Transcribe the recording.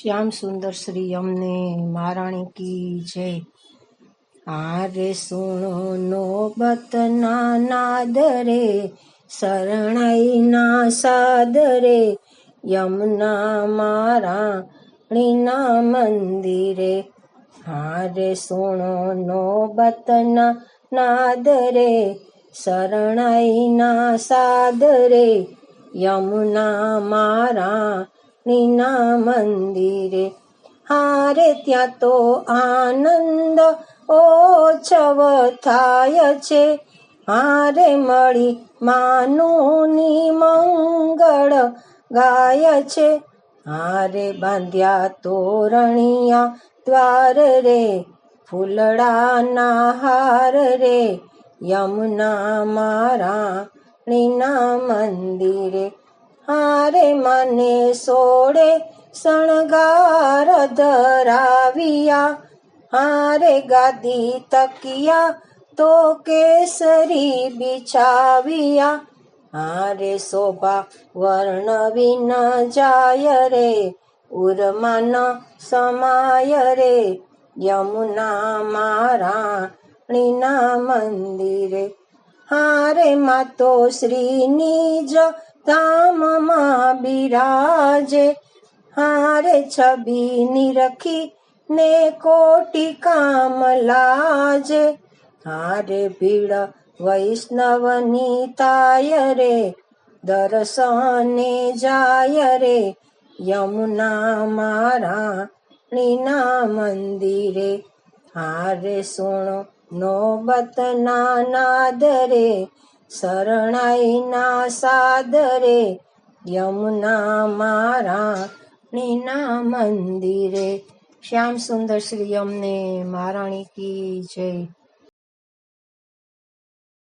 શ્યામ સુંદર શ્રી અમને મહારાણી કી જય. આરે સુણો નોબત ના નાદરે શરણાઈ ના સાદરે યમુના મારાણીના મંદિરે હારે સુણો નોબત ના નાદરે શરણાઈ ના સાદરે યમુના મારા નીના મંદિરે હારે ત્યાં તો આનંદ ઓછવ થાય છે હારે મળી માનુની મંગળ ગાય છે હારે બાંધ્યા તોરણિયા દ્વાર રે ફૂલડાના હાર રે યમુના મારા મંદિરે હારે મને સોડે શણગાર ધરાવિયા. હારે ગાદી તકિયા તો કેસરી બિછાવિયા. હારે શોભા વર્ણવી ન જાય રે, ઉરમાન સમાય રે. યમુના મારા ણીના મંદિરે. હારે માતો શ્રીની જ ધામમાં બિરાજે, હારે છબી નિરખી ને કોટી કામ લાજે. હારે ભીડ વૈષ્ણવની તાય રે, દર્શને જાય રે. યમુના મારા નીના મંદિરે, હારે સુણો નોબત ના નાદરે શરણાઈના સાદરે યમુના મારા નીના મંદિરે. શ્યામ સુંદર શ્રી અમને મહારાણી કી જય.